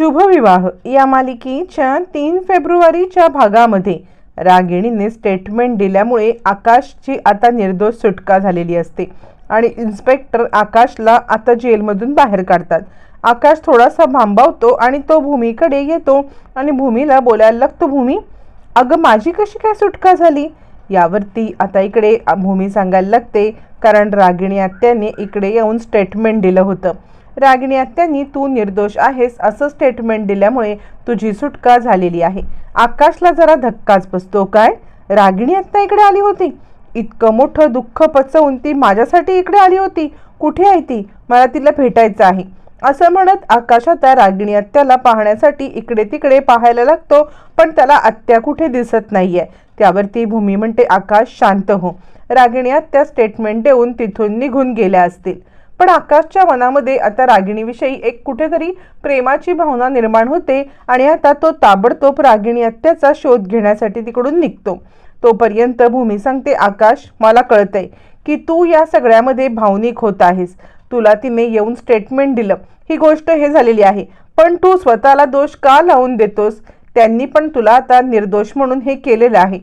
शुभविवाह. या मालिकेच्या तीन फेब्रुवारीच्या भागामध्ये रागिणीने स्टेटमेंट दिल्यामुळे आकाशची आता निर्दोष सुटका झालेली असते आणि इन्स्पेक्टर आकाशला आता जेलमधून बाहेर काढतात. आकाश थोडासा भांबावतो आणि तो भूमीकडे येतो आणि भूमीला बोलायला लागतो भूमी अगं माझी कशी काय सुटका झाली? यावरती आता इकडे भूमी सांगायला लागते कारण रागिणी आत्याने इकडे येऊन स्टेटमेंट दिलं होतं. रागिणी आत्यांनी तू निर्दोष आहेस असं स्टेटमेंट दिल्यामुळे तुझी सुटका झालेली आहे. आकाशला जरा धक्काच बसतो. काय? रागिणी आत्ता इकडे आली होती. इतकं मोठं दुःख पचवून ती माझ्यासाठी इकडे आली होती. कुठे आहे ती? मला तिला भेटायचं आहे. असं म्हणत आकाश आता रागिणी आत्याला पाहण्यासाठी इकडे तिकडे पाहायला लागतो पण त्याला आत्या कुठे दिसत नाहीये. त्यावरती भूमी म्हणते आकाश शांत हो. रागिणी आत्या स्टेटमेंट देऊन तिथून निघून गेल्या असतील. पण आकाशच्या मनामध्ये आता रागिणीविषयी एक कुठेतरी प्रेमाची भावना निर्माण होते आणि आता तो ताबडतोब रागिणी आत्याचा शोध घेण्यासाठी तिकडून निघतो. तोपर्यंत भूमी सांगते आकाश मला कळतंय की तू या सगळ्यामध्ये भावनिक होत आहेस. तुला तिने येऊन स्टेटमेंट दिलं. ही गोष्ट हे झालेली आहे. पण तू स्वतःला दोष का लावून देतोस? त्यांनी पण तुला आता निर्दोष म्हणून हे केलेलं आहे.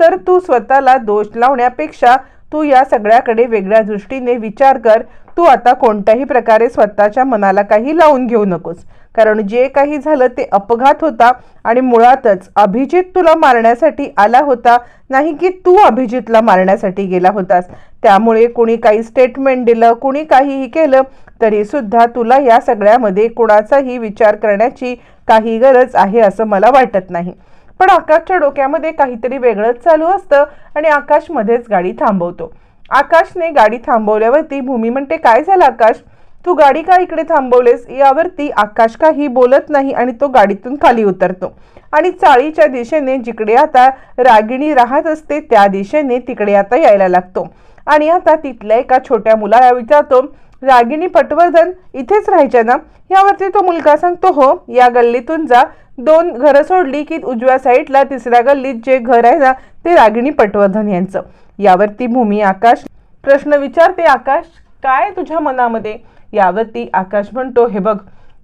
तर तू स्वतःला दोष लावण्यापेक्षा तू या सगळ्याकडे वेगळ्या दृष्टीने विचार कर. तू आता कोणत्याही प्रकारे स्वतःच्या मनाला काही लावून घेऊ नकोस. कारण जे काही झालं ते अपघात होता आणि मुळातच अभिजित तुला मारण्यासाठी आला होता नाही की तू अभिजितला मारण्यासाठी गेला होतास. त्यामुळे कुणी काही स्टेटमेंट दिलं कुणी काहीही केलं तरीसुद्धा तुला या सगळ्यामध्ये कुणाचाही विचार करण्याची काही गरज आहे असं मला वाटत नाही. पण आकाशच्या डोक्यामध्ये काहीतरी वेगळंच चालू असतं आणि आकाश मध्येच गाडी थांबवतो. आकाशने गाडी थांबवल्यावरती भूमी म्हणते काय झालं आकाश? तू गाडी का इकडे थांबवलेस? यावरती आकाश काही बोलत नाही आणि तो गाडीतून खाली उतरतो. आणि चाळीच्या दिशेने जिकडे आता रागिणी राहत असते त्या दिशेने तिकडे आता यायला लागतो. आणि आता तिथल्या एका छोट्या मुलाला विचारतो रागिणी पटवर्धन इथेच राहायच्या ना? यावरती तो मुलगा सांगतो हो या गल्लीतून जा. दोन घरं सोडली की उजव्या साईडला तिसऱ्या गल्लीत जे घर आहे ना ते रागिणी पटवर्धन यांचं. यावरती भूमी आकाश. प्रश्न विचारते आकाश काय तुझ्या मनामध्ये? यावरती आकाश म्हणतो हे बघ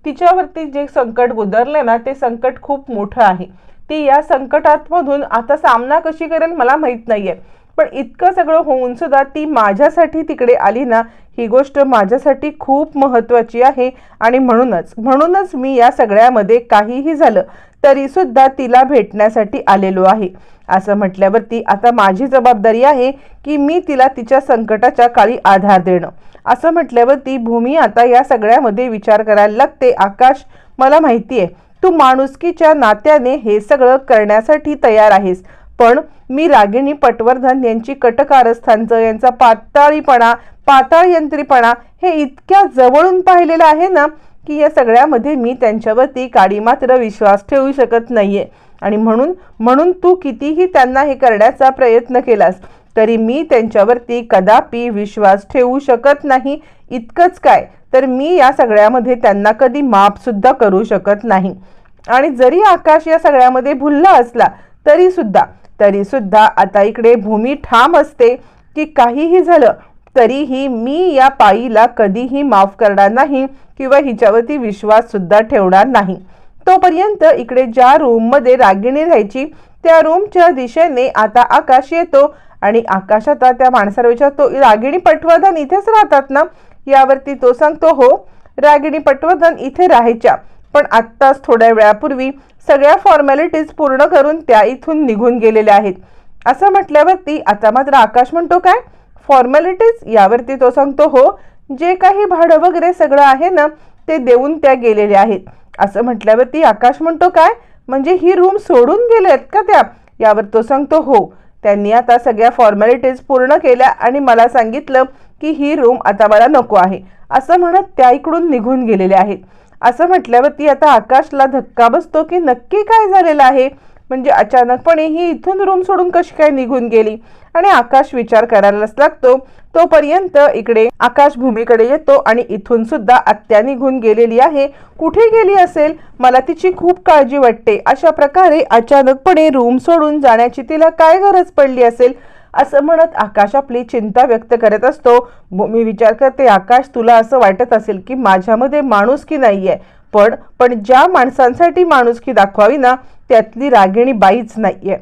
तिच्यावरती जे संकट गुदरले ना ते संकट खूप मोठं आहे. ती या संकटातमधून आता सामना कशी करेल मला माहीत नाही आहे पण इतकं सगळं होऊन सुद्धा ती माझ्यासाठी तिकडे आली ना ही गोष्ट माझ्यासाठी खूप महत्त्वाची आहे. आणि म्हणूनच म्हणूनच मी या सगळ्यामध्ये काहीही झालं तरी सुद्धा तिला भेटण्यासाठी आलेलो आहे. असं म्हटल्यावरती आता माझी जबाबदारी आहे की मी तिला तिच्या संकटाच्या काळी आधार देणं. असं म्हटल्यावरती भूमी आता या सगळ्यामध्ये विचार करायला लागते आकाश मला माहिती आहे तू माणुसकीच्या नात्याने हे सगळं करण्यासाठी तयार आहेस. पण मी रागिणी पटवर्धन यांची कटकारस्थांचं यांचा पाताळीपणा पाताळयंत्रीपणा हे इतक्या जवळून पाहिलेलं आहे ना की या सगळ्यामध्ये मी त्यांच्यावरती काडी मात्र विश्वास ठेवू शकत नाहीये. आणि म्हणून म्हणून तू कितीही त्यांना हे करण्याचा प्रयत्न केलास तरी मी त्यांच्यावरती कदापि विश्वास ठेवू शकत नाही. इतकंच काय तर मी या सगळ्यामध्ये त्यांना कधी मापसुद्धा करू शकत नाही. आणि जरी आकाश या सगळ्यामध्ये भुलला असला तरीसुद्धा तरीसुद्धा तरी सुद्धा आता इकडे भूमी ठाम असते की काहीही झालं तरीही मी या पायीला कधीही माफ करणार नाही किंवा हिच्यावरती विश्वास सुद्धा ठेवणार नाही. तोपर्यंत इकडे ज्या रूममध्ये रागिणी राहायची त्या रूमच्या दिशेने आता आकाश येतो आणि आकाश आता त्या माणसाला विचारतो रागिणी पटवर्धन इथेच राहतात ना? यावरती तो सांगतो हो रागिणी पटवर्धन इथे राहायच्या. पण आत्ताच थोड्या वेळापूर्वी सगळ्या फॉर्मॅलिटीज पूर्ण करून त्या इथून निघून गेलेल्या आहेत. असं म्हटल्यावरती आता मात्र आकाश म्हणतो काय? फॉर्मॅलिटीज यावरती तो सांगतो हो जे काही भाडं वगैरे सगळं आहे ना ते देऊन त्या गेलेल्या आहेत. असं म्हटल्यावरती आकाश म्हणतो काय? म्हणजे ही रूम सोडून गेले आहेत का त्या? यावर तो सांगतो हो त्यांनी आता सगळ्या फॉर्मॅलिटीज पूर्ण केल्या आणि मला सांगितलं की ही रूम आता मला नको आहे. असं म्हणत त्या इकडून निघून गेलेले आहेत. असं म्हटल्यावरती आता आकाशला धक्का बसतो की नक्की काय झालेलं आहे? म्हणजे अचानकपणे ही इथून रूम सोडून कशी काय निघून गेली? आणि आकाश विचार करायलाच लागतो. तोपर्यंत इकडे आकाश भूमीकडे येतो आणि इथून सुद्धा आत्या निघून गेलेली आहे. कुठे गेली असेल? मला तिची खूप काळजी वाटते. अशा प्रकारे अचानकपणे रूम सोडून जाण्याची तिला काय गरज पडली असेल? असं म्हणत आकाश आपली चिंता व्यक्त करत असतो. मी विचार करते आकाश तुला असं वाटत असेल की माझ्यामध्ये माणूस की आहे पण पण ज्या माणसांसाठी माणुसकी दाखवावी ना त्यातली रागिणी बाईच नाहीये.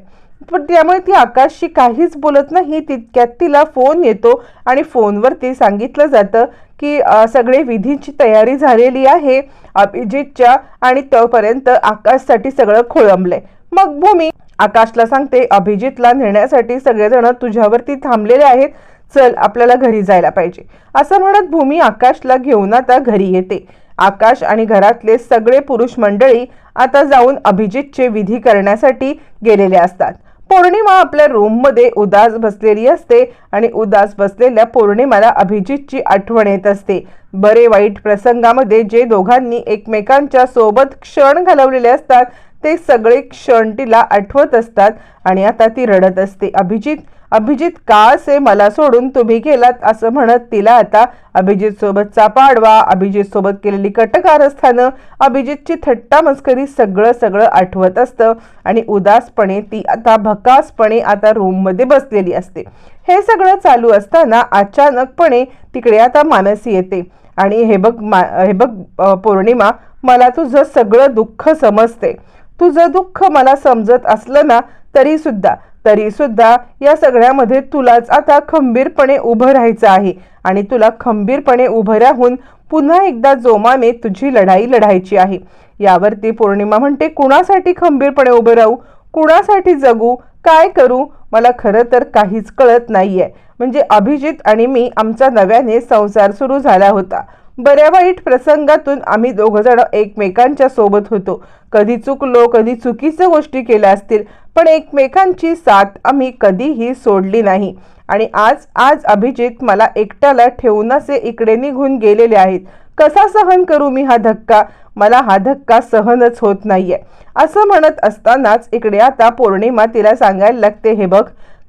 पण त्यामुळे ती आकाशशी काहीच बोलत नाही तितक्यात तिला फोन येतो आणि फोनवरती सांगितलं जातं की सगळे विधीची तयारी झालेली आहे अभिजितच्या आणि तोपर्यंत आकाशसाठी सगळं खोळंबलंय. मग भूमी आकाशला सांगते अभिजितला नेण्यासाठी सगळेजण तुझ्यावरती थांबलेले आहेत. चल आपल्याला घरी जायला पाहिजे. असं म्हणत भूमी आकाशला घेऊन आता घरी येते. आकाश आणि घरातले सगळे पुरुष मंडळी आता जाऊन अभिजितचे विधी करण्यासाठी गेलेले असतात. पौर्णिमा आपल्या रूममध्ये उदास बसलेली असते आणि उदास बसलेल्या पौर्णिमाला अभिजितची आठवण येत असते. बरे वाईट प्रसंगामध्ये जे दोघांनी एकमेकांच्या सोबत क्षण घालवलेले असतात ते सगळे क्षण तिला आठवत असतात आणि आता ती रडत असते. अभिजित अभिजित का असे? मला सोडून तुम्ही गेलात असं म्हणत तिला आता अभिजित सोबतचा पाडवा अभिजित सोबत केलेली कटकारस्थानं अभिजितची थट्टा मस्करी सगळं सगळं आठवत असतं आणि उदासपणे ती आता भकासपणे आता रूममध्ये बसलेली असते. हे सगळं चालू असताना अचानकपणे तिकडे आता मानसी येते. आणि हे बघ मा हे बघ पौर्णिमा मला तुझं सगळं दुःख समजते. तुझं दुःख मला समजत असलं ना तरी सुद्धा तरी सुद्धा या सगळ्यामध्ये तुलाच आता खंबीरपणे उभं राहायचं आहे. आणि तुला खंबीरपणे उभं राहून पुन्हा एकदा जोमाने तुझी लढाई लढायची आहे. यावरती पौर्णिमा म्हणते कुणासाठी खंबीरपणे उभं राहू? कुणासाठी जगू? काय करू? मला खरं तर काहीच कळत नाहीये. म्हणजे अभिजित आणि मी आमचा नव्याने संसार सुरू झाला होता. बऱ्या वाईट प्रसंगातून आम्ही दोघंजण एकमेकांच्या सोबत होतो. कधी चुकलो कधी चुकीच्या गोष्टी केल्या असतील पण एकमेकांची साथ आम्ही कधीही सोडली नाही. आणि आज आज अभिजित मला एकट्याला ठेवून असे इकडे निघून गेलेले आहेत. कसा सहन करू मी हा धक्का? मला हा धक्का सहनच होत नाहीये. असं म्हणत असतानाच इकडे आता पौर्णिमा तिला सांगायला लागते हे बघ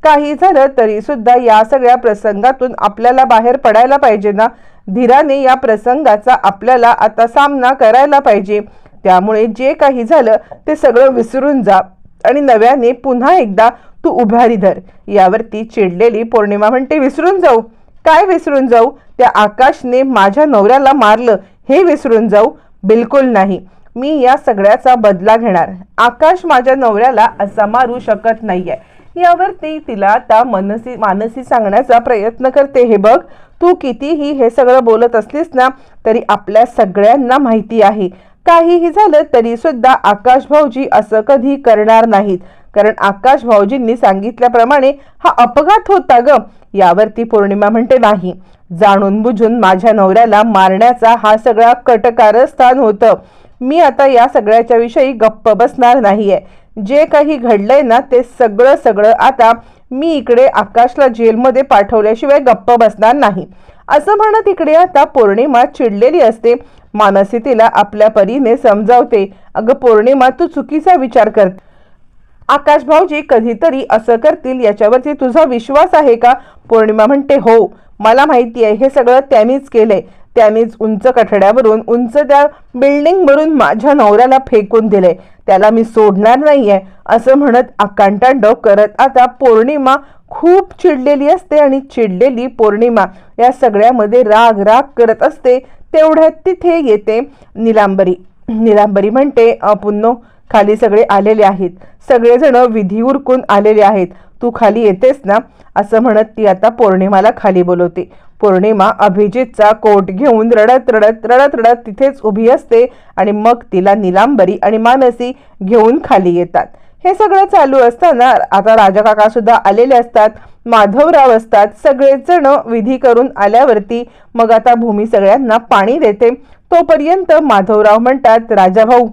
काही झालं तरी सुद्धा या सगळ्या प्रसंगातून आपल्याला बाहेर पडायला पाहिजे ना? धीराने या प्रसंगाचा आपल्याला आता सामना करायला पाहिजे. त्यामुळे जे काही झालं ते सगळं विसरून जा आणि नव्याने पुन्हा एकदा तू उभारी धर. यावरती चिडलेली पौर्णिमा म्हणते विसरून जाऊ. काय विसरून जाऊ? त्या आकाशने माझ्या नवऱ्याला मारलं. हे विसरून जाऊ? बिलकुल नाही. मी या सगळ्याचा बदला घेणार. आकाश माझ्या नवऱ्याला असा मारू शकत नाही आहे यावरती तिला आता मनसी मानसी सांगण्याचा प्रयत्न करते. हे बघ तू कितीही हे सगळं बोलत असलीस ना तरी आपल्या सगळ्यांना माहिती आहे. काहीही झालं तरी सुद्धा आकाश भाऊजी असं कधी करणार नाहीत. कारण आकाश भाऊजींनी सांगितल्याप्रमाणे हा अपघात होता ग. यावरती पौर्णिमा म्हणते नाही. जाणून बुजून माझ्या नवऱ्याला मारण्याचा हा सगळा कटकारस्थान होतं. मी आता या सगळ्याच्या विषयी गप्प बसणार नाहीये. जे काही घडलंय ना ते सगळं सगळं आता मी इकडे आकाशला जेलमध्ये पाठवल्याशिवाय गप्प बसणार नाही. असं म्हणत इकडे आता पौर्णिमा चिडलेली असते. मानसी तिला आपल्या परीने समजावते. अगं पौर्णिमा तू चुकीचा विचार कर. आकाश भाऊजी कधीतरी असं करतील याच्यावरती तुझा विश्वास आहे का? पौर्णिमा म्हणते हो मला माहिती आहे. हे सगळं त्यांनीच केलंय. त्यानेच उंच कठड्यावरून उंच त्या बिल्डिंगवरून माझ्या नवऱ्याला फेकून दिले. त्याला मी सोडणार नाहीये असं म्हणत आकांतांडव करत आता पौर्णिमा खूप चिडलेली असते आणि चिडलेली पौर्णिमा या सगळ्यामध्ये राग राग करत असते तेवढ्यात तिथे येते निलांबरी. निलांबरी म्हणते पुन्नो खाली सगळे आलेले आहेत. सगळेजण विधी उरकून आलेले आहेत. तू खाली येतेस ना? असं म्हणत ती आता पौर्णिमाला खाली बोलवते. पौर्णिमा अभिजितचा कोट घेऊन रडत रडत रडत रडत तिथेच उभी असते आणि मग तिला निलांबरी आणि मानसी घेऊन खाली येतात. हे सगळं चालू असताना आता राजाकाका सुद्धा आलेले असतात माधवराव असतात सगळेजण विधी करून आल्यावरती मग आता भूमी सगळ्यांना पाणी देते. तोपर्यंत माधवराव म्हणतात राजाभाऊ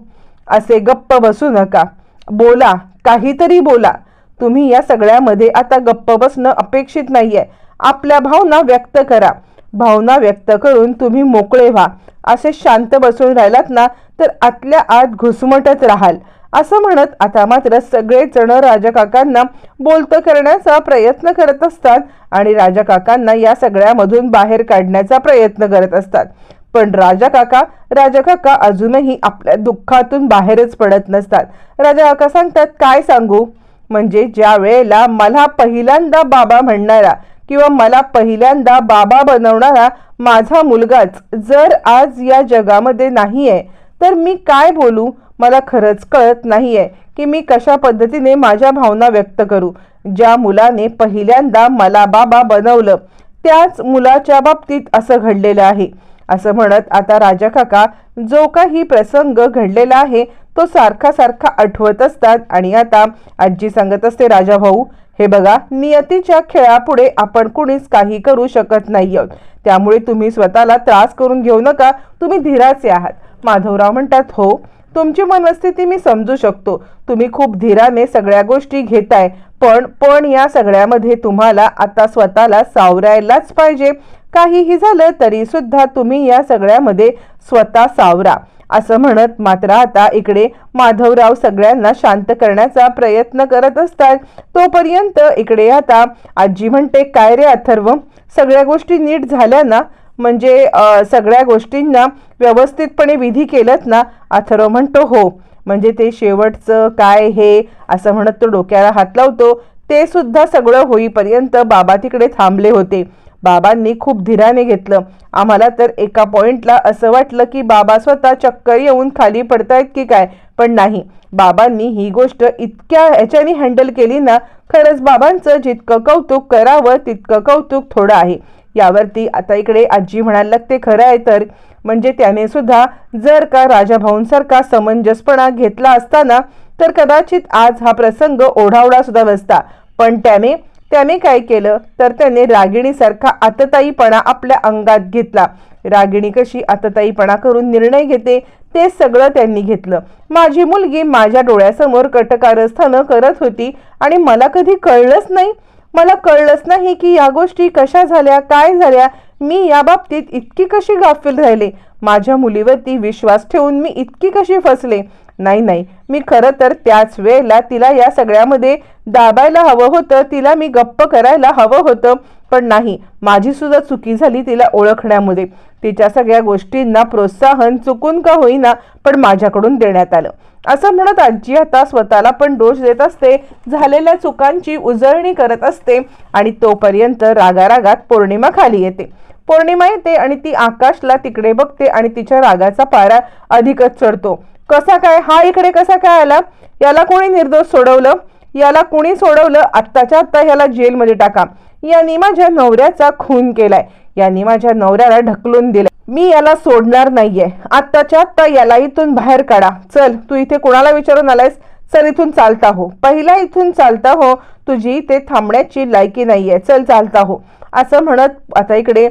असे गप्प बसू नका. बोला काहीतरी बोला. तुम्ही या सगळ्यामध्ये आता गप्प बसणं अपेक्षित नाही आहे आपल्या भावना व्यक्त करा. भावना व्यक्त करून तुम्ही मोकळे व्हा. असे शांत बसून राहिलात ना तर आतल्या आत घुसमटत राहाल. असं म्हणत आता मात्र सगळेच जण राजा काकांना बोलतं करण्याचा प्रयत्न करत असतात आणि राजा काकांना या सगळ्यामधून बाहेर काढण्याचा प्रयत्न करत असतात. पण राजा काका राजा काका अजूनही आपल्या दुःखातून बाहेरच पडत नसतात. राजा काका सांगतात काय सांगू? म्हणजे ज्या वेळेला मला पहिल्यांदा बाबा म्हणणारा किंवा मला पहिल्यांदा बाबा बनवणारा माझा मुलगाच जर आज या जगामध्ये नाही आहे तर मी काय बोलू? मला खरंच कळत नाही आहे की मी कशा पद्धतीने माझ्या भावना व्यक्त करू. ज्या मुलाने पहिल्यांदा मला बाबा बनवलं त्याच मुलाच्या बाबतीत असं घडलेलं आहे. असं म्हणत आता राजा काका जो काही प्रसंग घडलेला आहे तो सारखा सारखा आठवत असतात आणि आता आजी सांगत असते राजा भाऊ हे बघा नियतीच्या खेळापुढे आपण कुणीच काही करू शकत नाही आहोत त्यामुळे तुम्ही स्वतःला त्रास करून घेऊ नका. तुम्ही धीराचे आहात. माधवराव म्हणतात हो तुमची मनस्थिती मी समजू शकतो. तुम्ही खूप धीराने सगळ्या गोष्टी घेताय पण पण या सगळ्यामध्ये तुम्हाला आता स्वतःला सावरायलाच पाहिजे. काहीही झालं तरी सुद्धा तुम्ही या सगळ्यामध्ये स्वतः सावरा. असं म्हणत मात्र आता इकडे माधवराव सगळ्यांना शांत करण्याचा प्रयत्न करत असतात. तोपर्यंत इकडे आता आजी म्हणते काय रे अथर्व? सगळ्या गोष्टी नीट झाल्या ना? म्हणजे सगळ्या गोष्टींना व्यवस्थितपणे विधी केलंत ना? अथर्व म्हणतो हो. म्हणजे ते शेवटचं काय हे? असं म्हणत तो डोक्याला हात लावतो. ते सुद्धा सगळं होईपर्यंत बाबा तिकडे थांबले होते. बाबांनी खूप धीराने घेतलं. आम्हाला तर एका पॉइंटला असं वाटलं की बाबा स्वतः चक्कर येऊन खाली पडतायत की काय? पण नाही. बाबांनी ही गोष्ट इतक्या ह्याच्याने हँडल केली ना खरंच बाबांचं जितकं कौतुक करावं तितकं कौतुक थोडं आहे. यावरती आता इकडे आजी म्हणायला लागते खरं आहे तर. म्हणजे त्याने सुद्धा जर का राजाभाऊंसारखा समंजसपणा घेतला असताना तर कदाचित आज हा प्रसंग ओढावडा सुद्धा नसता पण त्याने त्याने काय केलं? तर त्याने रागिणीसारखा आतताईपणा आपल्या अंगात घेतला. रागिणी कशी आतताईपणा करून निर्णय घेते ते सगळं त्यांनी घेतलं. माझी मुलगी माझ्या डोळ्यासमोर कटकारस्थानं करत होती आणि मला कधी कळलंच नाही. मला कळलंच नाही की या गोष्टी कशा झाल्या काय झाल्या. मी या बाबतीत इतकी कशी गाफील राहिले? माझ्या मुलीवरती विश्वास ठेवून मी इतकी कशी फसले? नाही नाही. मी खरं तर त्याच वेळेला तिला या सगळ्यामध्ये दाबायला हवं होतं. तिला मी गप्प करायला हवं होतं. पण नाही माझी सुद्धा चुकी झाली तिला ओळखण्यामध्ये. तिच्या सगळ्या गोष्टींना प्रोत्साहन चुकून का होईना पण माझ्याकडून देण्यात आलं. असं म्हणत आजी आता स्वतःला पण दोष देत असते झालेल्या चुकांची उजळणी करत असते आणि तोपर्यंत रागारागात पौर्णिमा खाली येते. पौर्णिमा येते आणि ती आकाशला तिकडे बघते आणि तिच्या रागाचा पारा अधिकच चढतो. कसा काय हा इकडे कसा काय आला? याला कोणी निर्दोष सोडवलं? याला कोणी सोडवलं? आत्ताच्या आत्ता याला जेलमध्ये टाका. यांनी माझ्या नवऱ्याचा खून केलाय. यांनी माझ्या नवऱ्याला ढकलून दिलं मी याला सोडणार नाहीये. आत्ताच्या आत्ता याला इथून बाहेर काढा. चल तू इथे कोणाला विचारून आलायस? चल इथून चालता हो. पहिला इथून चालता हो. तुझी इथे थांबण्याची लायकी नाहीये. चल चालता हो. असं म्हणत आता इकडे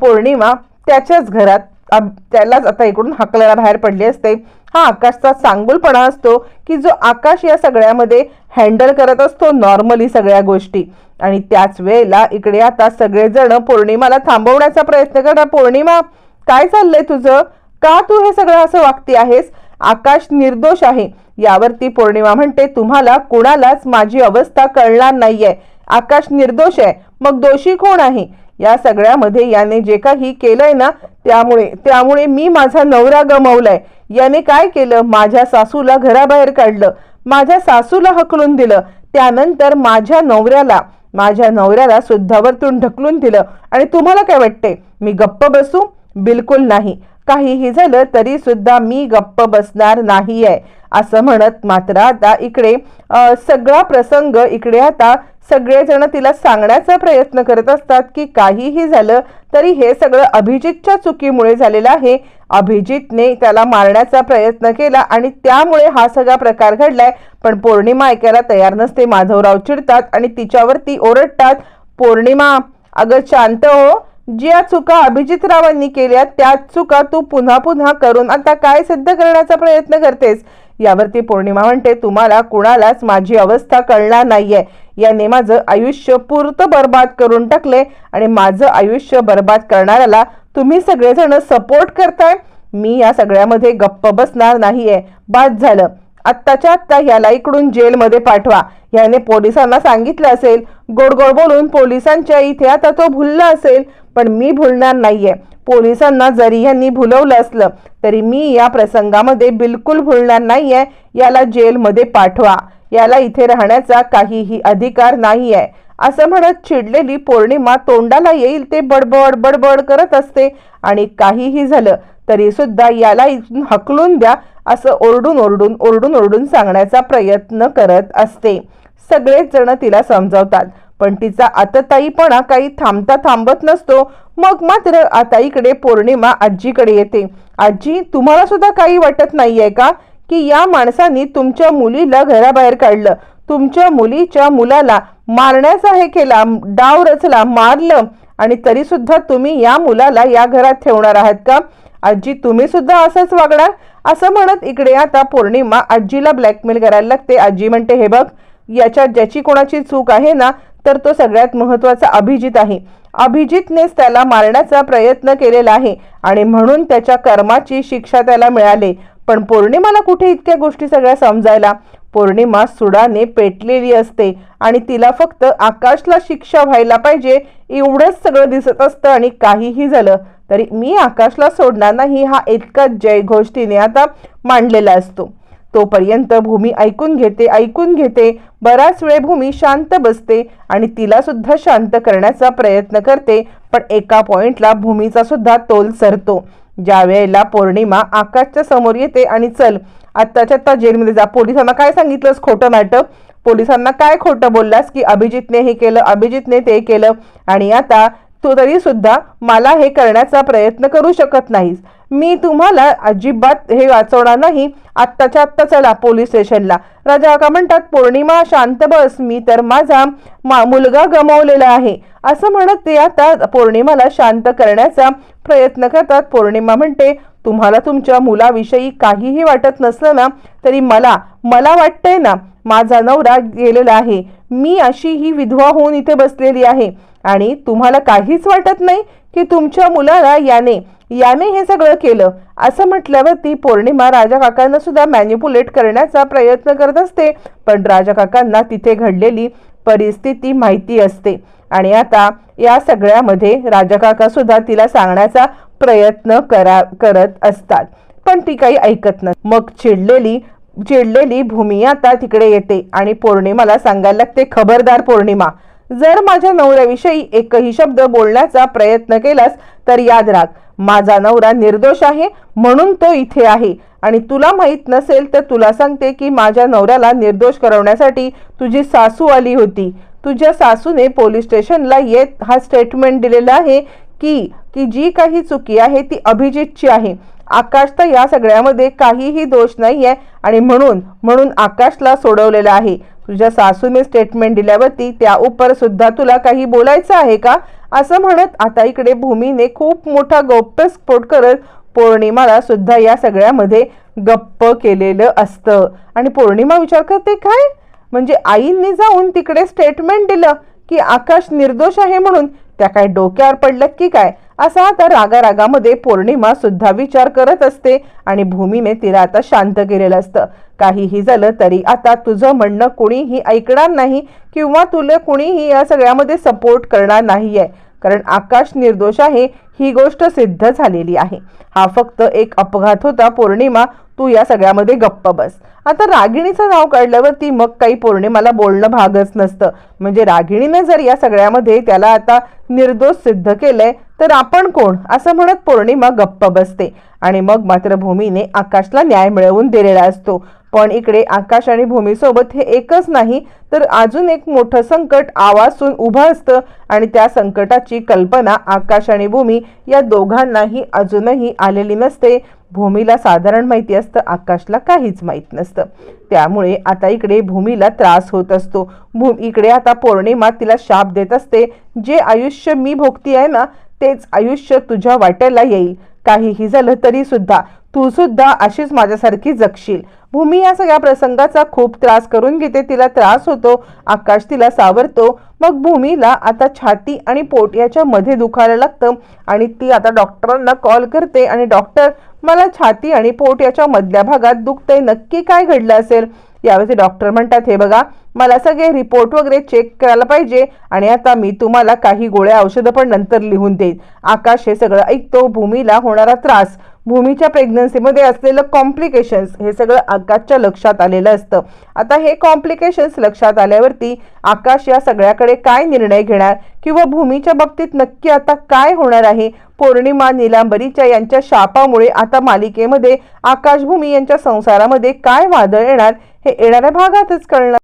पौर्णिमा त्याच्याच घरात त्यालाच आता इकडून हकलायला बाहेर पडली असते. हा आकाशचा चांगुलपणा असतो की जो आकाश या सगळ्यामध्ये हँडल करत असतो नॉर्मली सगळ्या गोष्टी. आणि त्याच वेळेला इकडे आता सगळेजण पौर्णिमाला थांबवण्याचा प्रयत्न करणार पौर्णिमा काय चाललंय तुझं? का तू हे सगळं असं वागती आहेस? आकाश निर्दोष आहे. यावरती पौर्णिमा म्हणते तुम्हाला कुणालाच माझी अवस्था कळणार नाहीये. आकाश निर्दोष आहे. मग दोषी कोण आहे? या सगळ्यामध्ये याने जे काही केलंय ना त्यामुळे त्यामुळे मी माझा नवरा गमवलाय. याने काय केलं? माझ्या सासूला घराबाहेर काढलं. माझ्या सासूला हकलून दिलं. त्यानंतर माझ्या नवऱ्याला माझ्या नवऱ्याला सुद्धा वरतून ढकलून दिलं. आणि तुम्हाला काय वाटते? मी गप्प बसू? बिलकुल नाही. काहीही झालं तरी सुद्धा मी गप्प बसणार नाही आहे असं म्हणत मात्र आता इकडे सगळा प्रसंग इकडे आता सगळेजण तिला सांगण्याचा प्रयत्न करत असतात की काहीही झालं तरी हे सगळं अभिजितच्या चुकीमुळे झालेलं आहे. अभिजितने त्याला मारण्याचा प्रयत्न केला आणि त्यामुळे हा सगळा प्रकार घडलाय. पण पौर्णिमा ऐकायला तयार नसते माधवराव चिडतात आणि तिच्यावरती ओरडतात पौर्णिमा अगं शांत हो ज्या चुका अभिजितरावांनी केल्या त्या चुका तू पुन्हा पुन्हा करून आता काय सिद्ध करण्याचा प्रयत्न करतेस? यावरती पौर्णिमा म्हणते तुम्हाला कुणालाच माझी अवस्था कळणार नाहीये. याने माझं आयुष्य पुरतं बर्बाद करून टाकले आणि माझं आयुष्य बर्बाद करणाऱ्याला तुम्ही सगळेजण सपोर्ट करताय? मी या सगळ्यामध्ये गप्प बसणार नाहीये. बाद झालं. आत्ताच्या आत्ता याला इकडून जेलमध्ये पाठवा. याने पोलिसांना सांगितलं असेल गोड गोड बोलून पोलिसांच्या इथे आता तो भुलला असेल पण मी भुलणार नाहीये. पोलिसांना जरी यांनी भुलवलं असलं तरी मी या प्रसंगामध्ये बिलकुल भुलणार नाहीये. याला जेलमध्ये पाठवा. याला इथे राहण्याचा काहीही अधिकार नाहीये. असं म्हणत चिडलेली पौर्णिमा तोंडाला येईल ते बडबड बडबड करत असते. आणि काहीही झालं तरी सुद्धा याला इथून हकलून द्या असं ओरडून ओरडून ओरडून ओरडून सांगण्याचा प्रयत्न करत असते. सगळेच जण तिला समजावतात. पण तिचा आतताईपणा काही थांबता थांबत नसतो. मग मात्र आता इकडे पौर्णिमा आजीकडे येते. आजी तुम्हाला सुद्धा काही वाटत नाहीये का? की या माणसाने तुमच्या मुलीला घराबाहेर काढलं. तुमच्या मुलीच्या मुलाला मारण्याचा हे केला डाव रचला मारलं. आणि तरी सुद्धा तुम्ही या मुलाला या घरात ठेवणार आहात का? आजी तुम्ही सुद्धा असंच वागणार? असं म्हणत इकडे आता पौर्णिमा आजीला ब्लॅकमेल करायला लागते. आजी म्हणते हे बघ याच्यात ज्याची कोणाची चूक आहे ना तर तो सगळ्यात महत्त्वाचा अभिजित आहे. अभिजितनेच त्याला मारण्याचा प्रयत्न केलेला आहे आणि म्हणून त्याच्या कर्माची शिक्षा त्याला मिळाली. पण पौर्णिमाला कुठे इतक्या गोष्टी सगळ्या समजायला? पौर्णिमा सुडाने पेटलेली असते आणि तिला फक्त आकाशला शिक्षा व्हायला पाहिजे एवढंच सगळं दिसत असतं आणि काहीही झालं तरी मी आकाशला सोडणार नाही हा इतकाच जय घोष्टीने आता मांडलेला असतो. तोपर्यंत भूमी ऐकून घेते ऐकून घेते. बराच वेळ भूमी शांत बसते आणि तिला सुद्धा शांत करण्याचा प्रयत्न करते. पण एका पॉइंटला भूमीचा सुद्धा तोल सरतो. ज्या वेळेला पौर्णिमा आकाशच्या समोर येते आणि चल आत्ताच्या आत्ता जेलमध्ये जा. पोलिसांना काय सांगितलंस? खोटं नाटक. पोलिसांना काय खोटं बोललास की अभिजितने हे केलं अभिजितने ते केलं? आणि आता तू तरी सुद्धा मला हे करण्याचा प्रयत्न करू शकत नाहीस. मी तुम्हाला अजिबात हे वाचवणार नाही. आत्ताच्या आत्ता चला पोलीस स्टेशनला. राजा का म्हणतात पौर्णिमा शांत बस मी तर माझा मा मुलगा गमावलेला आहे. असं म्हणत ते आता पौर्णिमाला शांत करण्याचा प्रयत्न करतात. पौर्णिमा म्हणते तुम्हाला तुमच्या मुलाविषयी काहीही वाटत नसलं ना तरी मला मला वाटतंय ना माझा नवरा गेलेला आहे. मी अशी ही विधवा होऊन इथे बसलेली आहे. आणि तुम्हाला काहीच वाटत नाही की तुमच्या मुलाला याने याने हे सगळं केलं. असं म्हटल्यावर ती पौर्णिमा राजा काकांना सुद्धा मॅन्युपुलेट करण्याचा प्रयत्न करत असते. पण राजा काकांना तिथे घडलेली परिस्थिती माहिती असते. आणि आता या सगळ्यामध्ये राजा काका सुद्धा तिला सांगण्याचा प्रयत्न करा करत असतात. पण ती काही ऐकत नाही मग चिडलेली चिडलेली भूमी आता तिकडे येते आणि पौर्णिमाला सांगायला लागते खबरदार पौर्णिमा जर माझ्या नवऱ्याविषयी एकही शब्द बोलण्याचा प्रयत्न केलास तर याद राख माझा नवरा निर्दोष आहे म्हणून तो इथे आहे. आणि तुला माहीत नसेल तर तुला सांगते की माझ्या नवऱ्याला निर्दोष करवण्यासाठी तुझी सासू आली होती. तुझ्या सासूने पोलीस स्टेशनला येत हा स्टेटमेंट दिलेला आहे की की जी काही चुकी आहे ती अभिजितची आहे. आकाश तर या सगळ्यामध्ये काहीही दोष नाही आहे आणि म्हणून म्हणून आकाशला सोडवलेलं आहे. तुझ्या सासूने स्टेटमेंट दिल्यावरती त्या उपर सुद्धा तुला काही बोलायचं आहे का? असं म्हणत आता इकडे भूमीने खूप मोठा गौप्यस्फोट करत पौर्णिमाला सुद्धा या सगळ्यामध्ये गप्प केलेलं असतं. आणि पौर्णिमा विचार करते काय? म्हणजे आईंनी जाऊन तिकडे स्टेटमेंट दिलं की आकाश निर्दोष आहे म्हणून? त्या काय डोक्यावर पडलं की काय? असा आता रागारागामध्ये पौर्णिमा सुद्धा विचार करत असते आणि भूमीने तिला आता शांत केलेलं असतं. काहीही झालं तरी आता तुझं म्हणणं कुणीही ऐकणार नाही किंवा तुला कुणीही या सगळ्यामध्ये सपोर्ट करणार नाही आहे कारण आकाश निर्दोष आहे ही गोष्ट सिद्ध झालेली आहे. हा फक्त एक अपघात होता पौर्णिमा. तू या सगळ्यामध्ये गप्प बस. आता रागिणीचं नाव काढल्यावरती मग काही पौर्णिमाला बोलणं भागच नसतं. म्हणजे रागिणीने जर या सगळ्यामध्ये त्याला आता निर्दोष सिद्ध केलंय तर आपण कोण? असं म्हणत पौर्णिमा गप्प बसते. आणि मग मात्र भूमीने आकाशला न्याय मिळवून दिलेला असतो. पण इकडे आकाश आणि भूमीसोबत हे एकच नाही तर अजून एक मोठं संकट आवाजून उभं असतं. आणि त्या संकटाची कल्पना आकाश आणि भूमी या दोघांनाही अजूनही आलेली नसते. भूमीला साधारण माहिती असतं आकाशला काहीच माहीत नसतं. त्यामुळे आता इकडे भूमीला त्रास होत असतो. भू इकडे आता पौर्णिमा तिला शाप देत असते. जे आयुष्य मी भोगती आहे ना तेच आयुष्य तुझ्या वाट्याला येईल. काहीही झालं तरी सुद्धा तू सुद्धा अशीच माझ्यासारखी जगशील. भूमी या सगळ्या प्रसंगाचा खूप त्रास करून घेते. तिला त्रास होतो आकाश तिला सावरतो. मग भूमीला आता छाती आणि पोट याच्या मध्ये दुखायला लागतं आणि ती आता डॉक्टरांना कॉल करते आणि डॉक्टर मला छाती आणि पोट याच्या मधल्या भागात दुखतंय नक्की काय घडलं असेल? यावेळी डॉक्टर म्हणतात हे बघा मला सगळे रिपोर्ट वगैरे चेक करायला पाहिजे आणि आता मी तुम्हाला काही गोळ्या औषधं पण नंतर लिहून देईन. आकाश हे सगळं ऐकतो भूमीला होणारा त्रास. भूमीच्या प्रेग्नन्सीमध्ये असलेलं कॉम्प्लिकेशन्स हे सगळं आकाशच्या लक्षात आलेलं असतं. आता हे कॉम्प्लिकेशन्स लक्षात आल्यावरती आकाश या सगळ्याकडे काय निर्णय घेणार किंवा भूमीच्या बाबतीत नक्की आता काय होणार आहे? पौर्णिमा निलांबरीच्या यांच्या शापामुळे आता मालिकेमध्ये आकाशभूमी यांच्या संसारामध्ये काय वादळ येणार हे येणाऱ्या भागातच कळणार.